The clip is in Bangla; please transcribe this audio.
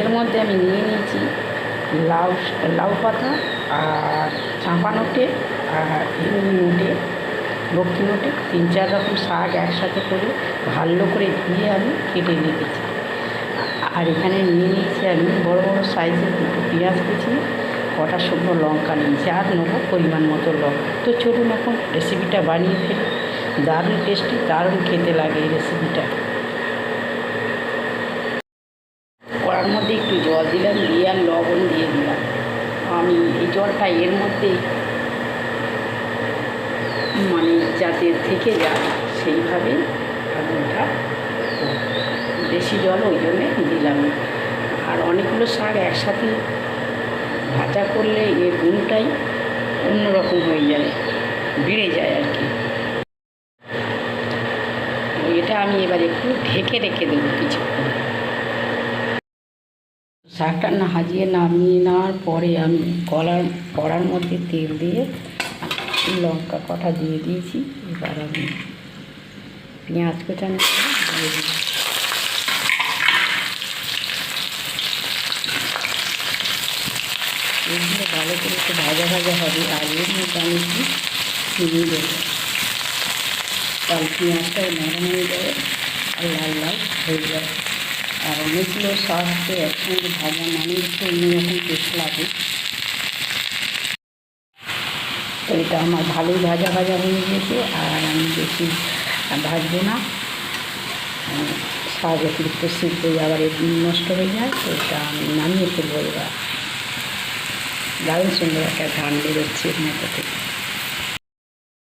এর মধ্যে আমি নিয়ে নিয়েছি লাউ লাউ পাতা আর চাঁপা নোটে আর এমনি নোটে লক্ষ্মী নোটে তিন চার রকম শাক একসাথে করে ভালো করে ধুয়ে আমি কেটে রেখেছি। আর এখানে নিয়ে নিয়েছি আমি বড় বড় সাইজের দুটো পেঁয়াজ কুচি, কটা শুকনো লঙ্কা নিয়েছি, আর নেব পরিমাণ মতো লঙ্কা। তো চলুন এখন রেসিপিটা বানিয়ে ফেলি। দারুণ টেস্টি দারুণ খেতে লাগে এই রেসিপিটা কড়ার মধ্যে একটু জল দিলাম, দিয়ে আর লবণ দিয়ে দিলাম। আমি এই জলটা এর মধ্যে মানে যাতে থেকে যায়, সেইভাবে আগুনটা বেশি জল, ওই জন্যে দিলাম। আর অনেকগুলো শাক একসাথে ভাজা করলে এর গুণটাই অন্যরকম হয়ে যায়, বেড়ে যায় আর কি। এটা আমি এবার একটু ঢেকে রেখে দেবো কিছুক্ষণ। শাকটা না হাজিয়ে নামিয়ে নেওয়ার পরে আমি কলার কড়ার মধ্যে তেল দিয়ে লঙ্কা কটা দিয়ে দিয়েছি। এবার আমি পেঁয়াজ কোচানো দিয়ে দিই এগুলো ভালো করে একটু ভাজা ভাজা হবে। আর এর মধ্যে আমি একটু চিনি দেবো। তাহলে পেঁয়াজটা নরম হয়ে যাবে আর লাল লাল হয়ে যাবে। আর অনেকগুলো শাককে একসঙ্গে ভাজা মানে একটু অন্যরকম টেস্ট লাগে। তো এটা আমার ভালোই ভাজা ভাজা হয়ে গেছে, আর আমি বেশি ভাজবো না। শাক অতিরিক্ত সিদ্ধ আবার নষ্ট হয়ে যায়, তো এটা আমি নামিয়ে ফেলব এবার। দারুণ সুন্দর একটা ঘ্রাণ বেরোচ্ছে মধ্যে। থেকে